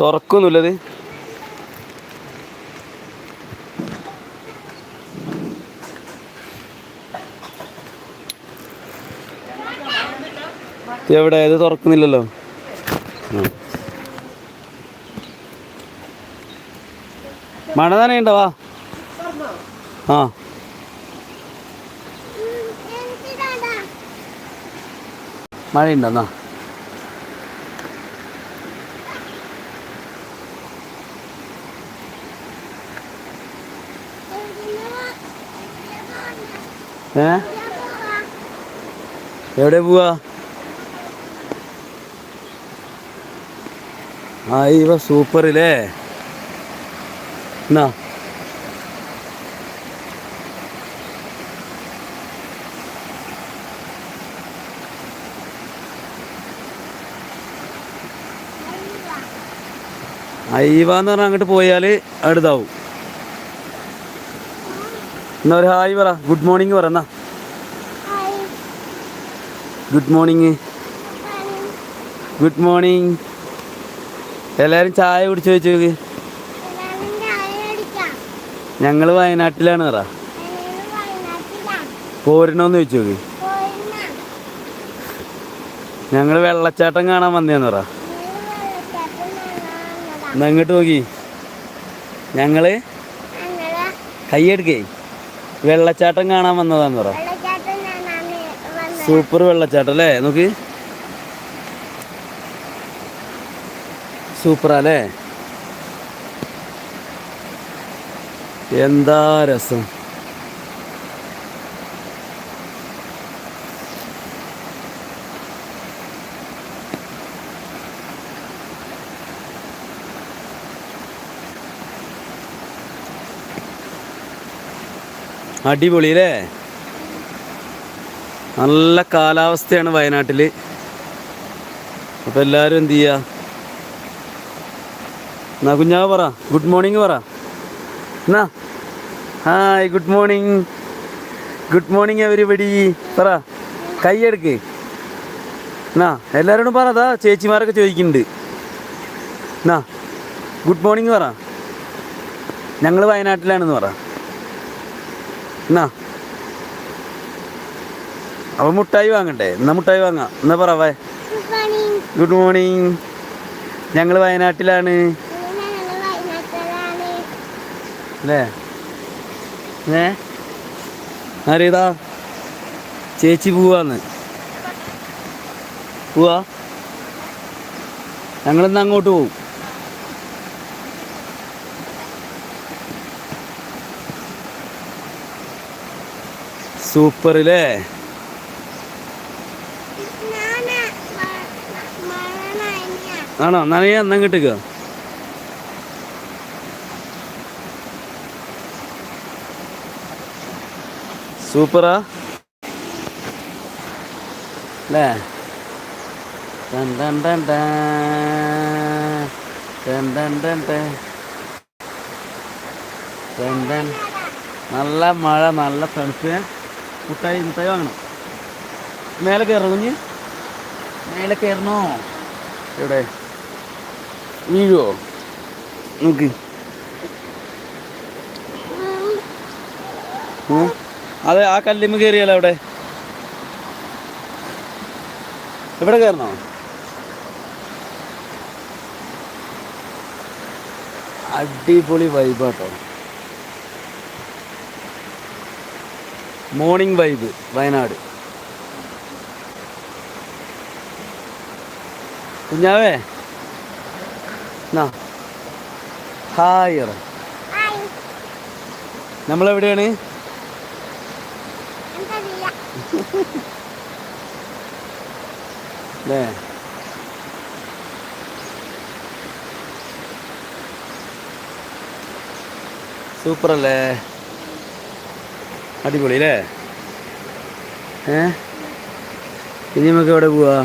തുറക്കൊന്നുമില്ലത് എവിടെ? ഇത് തുറക്കുന്നില്ലല്ലോ. മഴ നനയുണ്ടോ വാ. ആ. മഴയുണ്ടോ? ഏ? എവിടെ പോവാ? ആ ഇവ സൂപ്പർ ഇല്ലേ എന്നാ അയ്യവാന്ന് പറഞ്ഞാൽ അങ്ങോട്ട് പോയാൽ അടുത്താവും. എന്നാ ഒരു ഹായ് പറ. ഗുഡ് മോർണിംഗ് പറ എന്നാ? ഗുഡ് മോർണിംഗ് ഗുഡ് മോർണിംഗ് എല്ലാവരും ചായ കുടിച്ചു? വെച്ചു ഞങ്ങൾ ഞങ്ങൾ വയനാട്ടിലാണ് പറ. പോരണോന്ന് ചോദിച്ചു നോക്ക് ഞങ്ങൾ വെള്ളച്ചാട്ടം കാണാൻ വന്നേന്ന് പറ. എന്നാ ഇങ്ങോട്ട് നോക്കി. ഞങ്ങൾ കൈയെടുക്കേ വെള്ളച്ചാട്ടം കാണാൻ വന്നതാന്ന് പറ. സൂപ്പർ വെള്ളച്ചാട്ടം അല്ലേ? നോക്ക്. സൂപ്പറാ അല്ലേ? എന്താ രസം. അടിപൊളി അല്ലേ നല്ല കാലാവസ്ഥയാണ് വയനാട്ടിൽ അപ്പോൾ എല്ലാവരും എന്ത് ചെയ്യുക എന്നാ കുഞ്ഞാവ് പറ. ഗുഡ് മോർണിംഗ് പറ. എന്നാ? Hi good morning good morning everybody പറ. കൈയെടുക്ക് എന്നാ എല്ലാവരോടും പറ അതാ ചേച്ചിമാരൊക്കെ ചോദിക്കുന്നുണ്ട്. എന്നാ ഗുഡ് മോർണിംഗ് പറ. ഞങ്ങൾ വയനാട്ടിലാണെന്ന് പറ. എന്നാ? അപ്പോൾ മുട്ടായി വാങ്ങണ്ടേ? എന്നാ മുട്ടായി വാങ്ങാം. എന്നാ പറവേ ഗുഡ് മോർണിംഗ് ഞങ്ങൾ വയനാട്ടിലാണ്. അല്ലേ? ഏ? ആരേതാ? ചേച്ചി പോവാന്ന്. പോവാ? ഞങ്ങളിന്ന് അങ്ങോട്ട് പോവും? സൂപ്പർ അല്ലേ ആണോ നനയാ എന്നാ കിട്ടുക സൂപ്പറാ. അല്ലേ? ടൻ ടൻ ടൻ ടൻ ടൻ ടൻ ടൻ. നല്ല മഴ നല്ല തണുപ്പ്. മുട്ടായി മുട്ടായി വാങ്ങണം. മേലെ കയറണം കുഞ്ഞ്? മേലെ കയറണോ? എവിടെ? വീഴുവോ? നോക്ക്. അതെ ആ കല്ലിമ്മ കയറിയാലോ അവിടെ? എവിടെ കയറണോ? അടിപൊളി വൈബാട്ടോ മോർണിംഗ് വൈബ് വയനാട്. കുഞ്ഞാവേ. എന്നാ ഹായ് നമ്മളെവിടെയാണ്? അല്ലേ സൂപ്പർ അല്ലേ അടിപൊളി അല്ലേ ഏ? ഇനി നമുക്ക് എവിടെ പോവാ.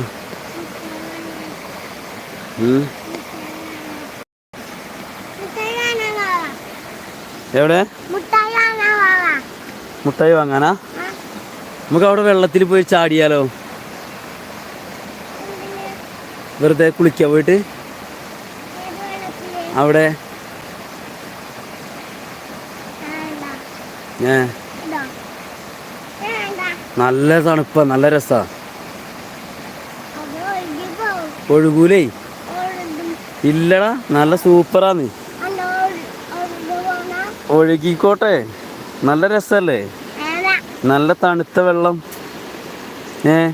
എവിടെ? മുട്ടായി വാങ്ങാനാ? നമുക്ക് അവിടെ വെള്ളത്തിൽ പോയി ചാടിയാലോ? വെറുതെ കുളിക്കാൻ പോയിട്ട്? അവിടെ? ഏ? നല്ല തണുപ്പാ നല്ല രസാ. ഒഴുകൂലേ? ഇല്ലടാ നല്ല സൂപ്പറാന്ന്. ഒഴുകിക്കോട്ടെ. നല്ല രസല്ലേ? നല്ല തണുത്ത വെള്ളം. ഏ?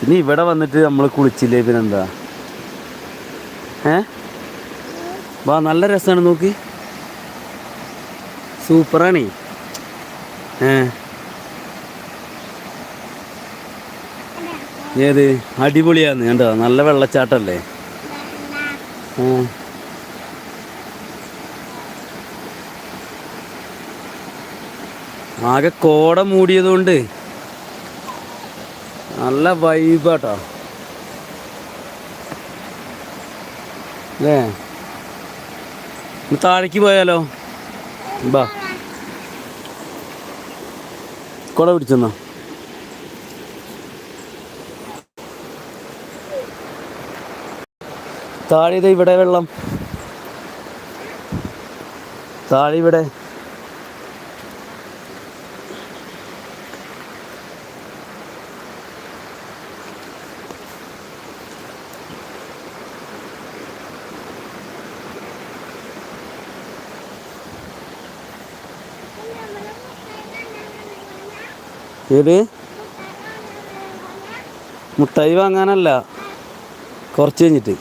പിന്നെ ഇവിടെ വന്നിട്ട് നമ്മൾ കുളിച്ചില്ലേ പിന്നെന്താ? ഏ? വാ നല്ല രസമാണ് നോക്ക്. സൂപ്പറാണേ. ഏത്? അടിപൊളിയാന്ന്. കണ്ടോ? നല്ല വെള്ളച്ചാട്ടല്ലേ? ആകെ കോട മൂടിയതുകൊണ്ട് നല്ല വൈബാട്ടോ. അല്ലേ താഴേക്ക് പോയാലോ? ബാ. കുട പിടിച്ചെന്ന? താഴെ ഇവിടെ വെള്ളം. താഴെ ഇവിടെ. ഏത് മുട്ടായി വാങ്ങാനല്ല കുറച്ച് കഴിഞ്ഞിട്ട്.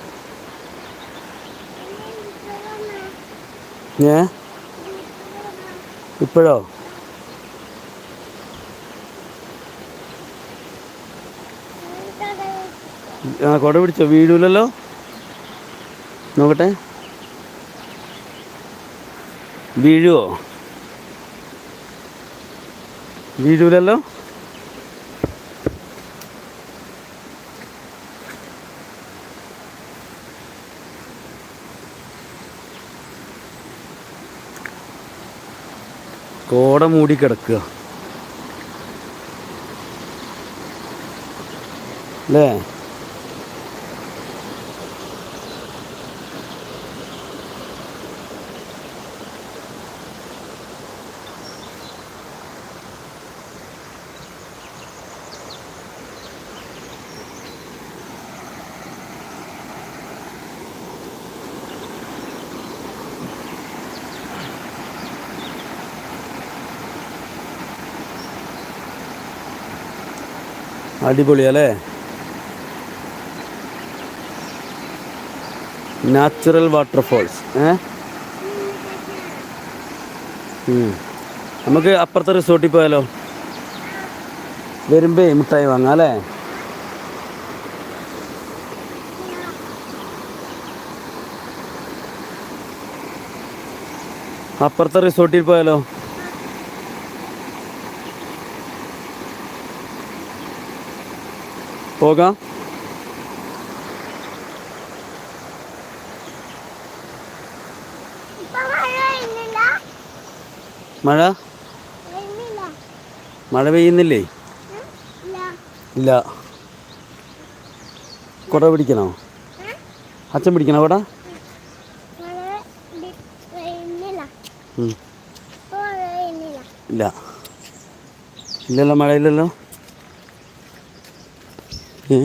ഏ? ഇപ്പോഴോ? ആ കുട പിടിച്ചോ? വീഴൂലല്ലോ നോക്കട്ടെ. വീഴുവോ? വീഴൂലല്ലോ? കോട മൂടി കിടക്കുക. അല്ലേ? അടിപൊളിയല്ലേ നാച്ചുറൽ വാട്ടർഫോൾസ് ഏ. നമുക്ക് അപ്പുറത്തെ റിസോർട്ടിൽ പോയാലോ? വരുമ്പേ മിഠായി വാങ്ങാം അല്ലേ? അപ്പുറത്തെ റിസോർട്ടിൽ പോയാലോ? പോകാം. മഴ മഴ? പെയ്യുന്നില്ലേ. ഇല്ല. കുട പിടിക്കണോ? അച്ഛൻ പിടിക്കണോ കുട. ഇല്ല. ഇല്ലല്ലോ മഴയില്ലല്ലോ. ഏ?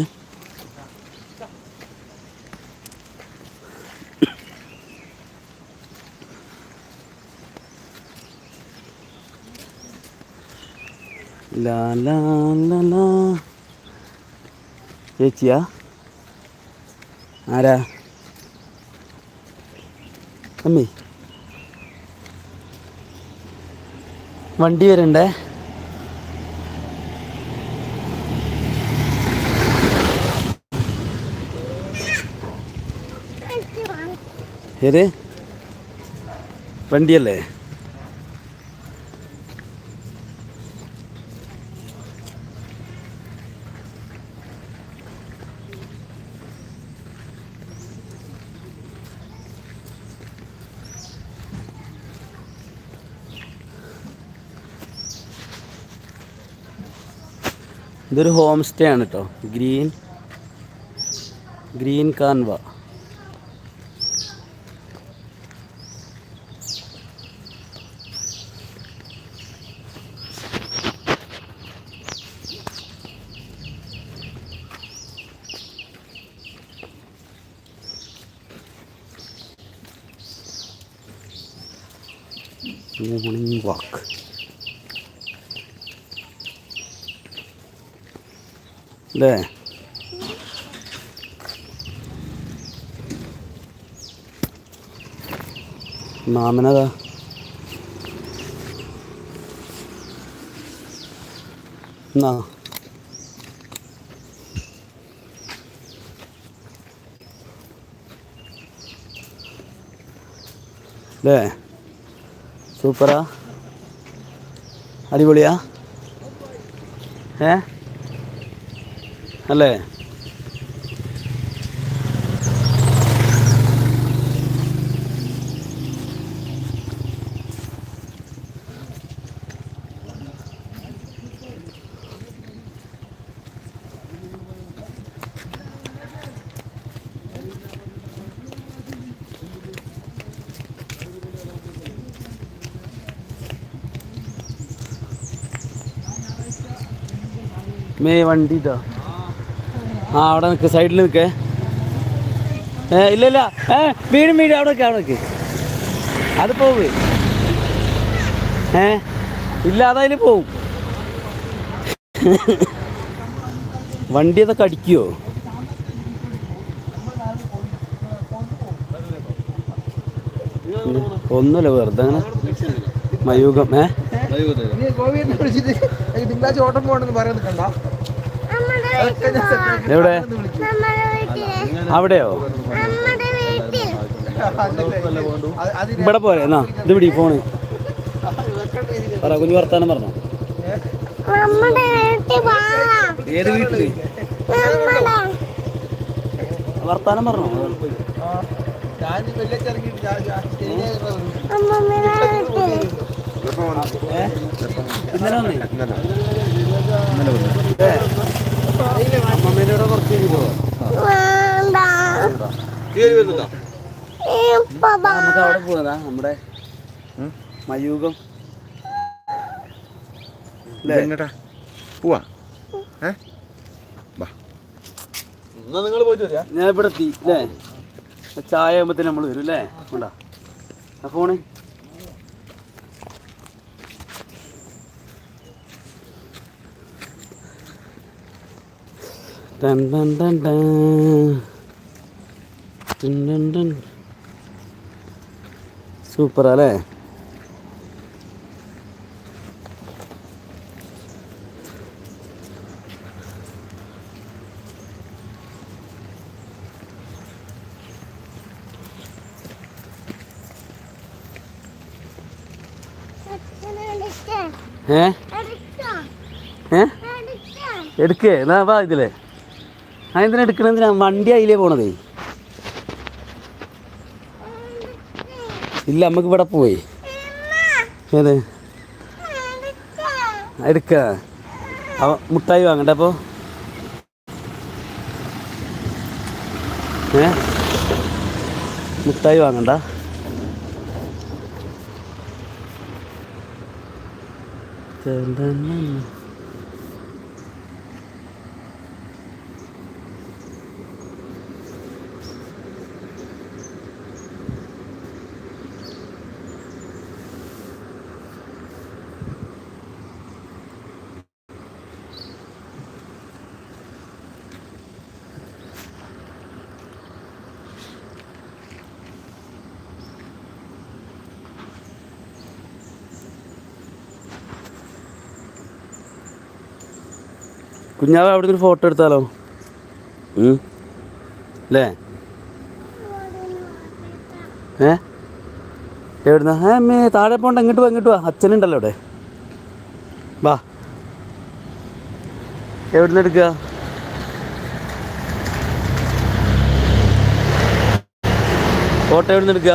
ചേച്ചിയാ? ആരാ? അമ്മേ. വണ്ടി വരണ്ടേ? ഏത്? വണ്ടിയല്ലേ? ഇതൊരു ഹോം സ്റ്റേ ആണ് കേട്ടോ ഗ്രീൻ ഗ്രീൻ കാൻവ മോർണിംഗ് വാക്ക് അല്ലേ മാമനതാ. എന്നാ? അല്ലേ സൂപ്പറാ. അടിപൊളിയാ. ഏ? അല്ലേ? മേ വണ്ടി ആ അവിടെ നിൽക്ക് സൈഡിൽ നിൽക്കേ ഏ ഇല്ല ഇല്ല. ഏ വീടും വീട് അവിടെ നിൽക്കുക അവിടെ നിൽക്ക് അത് പോവ്. ഏ ഇല്ല അതതിൽ പോവും. വണ്ടി അതൊക്കെ അടിക്കുവോ ഒന്നുമില്ല വെറുതെ അങ്ങനെ മയൂകം ഏ? ഓട്ടം പോകണമെന്ന് പറയാൻ നിൽക്കണ്ട അതൊക്കെ ഞാൻ set ആക്കി. എവിടെ? അവിടെയോ? ഇവിടെ പോരെ എന്നാ ഇത് പിടി ഫോണ്. പറ കുഞ്ഞു വർത്താനം പറഞ്ഞോ. ഏത് വീട്ടിൽ? വർത്താനം പറഞ്ഞോ. ഇന്നലെ വന്നേ? ഇന്നലെ വന്നേ. കുറച്ച് നമുക്ക് അവിടെ പോകാ നമ്മുടെ മയൂകം? എങ്ങട്ടാ? പോവാ. ഏ? ഞാൻ ഇവിടെ എത്തി അല്ലേ ചായ ആകുമ്പത്തിന് നമ്മൾ വരും അല്ലേ ഉണ്ടാ ആ ഫോണ്. സൂപ്പർ അല്ലേ. ഏ? എടുക്കേ. എന്നാ വാ ഇതിലേ. ആ എന്തിനാ എടുക്കണെന്തിനാ വണ്ടി അതിലേ പോണതേ. ഇല്ല നമുക്ക് ഇവിടെ പോയി. ഏത്? എടുക്ക. അവ മുട്ടായി വാങ്ങണ്ട അപ്പോ. ഏ? മുട്ടായി വാങ്ങണ്ട. കുഞ്ഞാവ് അവിടെ നിന്ന് ഫോട്ടോ എടുത്താലോ. അല്ലേ ഏ? എവിടുന്ന? ഏ മേ താഴെ പോണ്ട ഇങ്ങോട്ട് വാ ഇങ്ങോട്ട് വാ. അച്ഛനുണ്ടല്ലോ അവിടെ. വാ. എവിടുന്ന് എടുക്കുക ഫോട്ടോ എവിടുന്ന് എടുക്കുക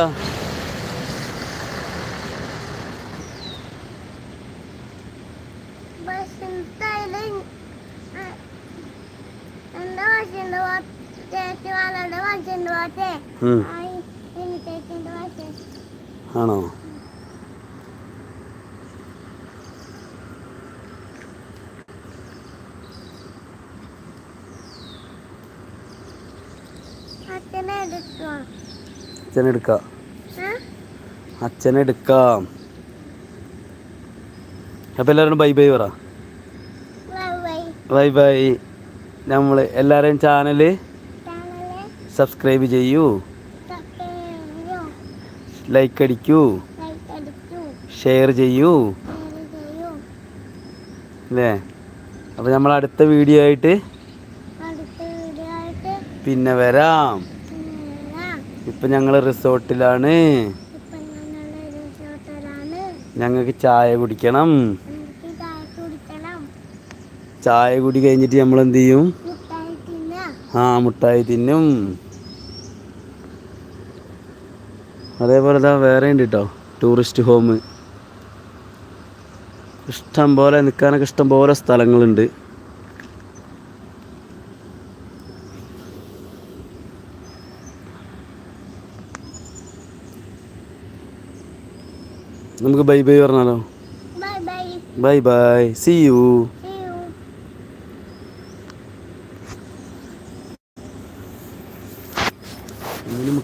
ആണോ? അച്ഛനെടുക്കാം? അച്ഛനെടുക്കാം അപ്പോൾ എല്ലാവരും ബൈ ബൈ പറ. Bye bye. നമ്മൾ എല്ലാവരെയും ചാനൽ സബ്സ്ക്രൈബ് ചെയ്യൂ. ലൈക്ക് അടിക്കൂ. ഷെയർ ചെയ്യൂ. അല്ലേ അപ്പോൾ നമ്മൾ അടുത്ത വീഡിയോ ആയിട്ട് പിന്നെ വരാം. ഇപ്പം ഞങ്ങൾ റിസോർട്ടിലാണ്. ഞങ്ങൾക്ക് ചായ കുടിക്കണം. ചായ കുടി കഴിഞ്ഞിട്ട് നമ്മൾ എന്ത് ചെയ്യും ആ മുട്ടായി തിന്നും. അതേപോലെ ഇതാ വേറെ ഉണ്ട് കേട്ടോ ടൂറിസ്റ്റ് ഹോം. ഇഷ്ടം പോലെ നിൽക്കാനൊക്കെ ഇഷ്ടം പോലെ സ്ഥലങ്ങളുണ്ട്. നമുക്ക് ബൈ ബൈ പറഞ്ഞാലോ? Bye bye see you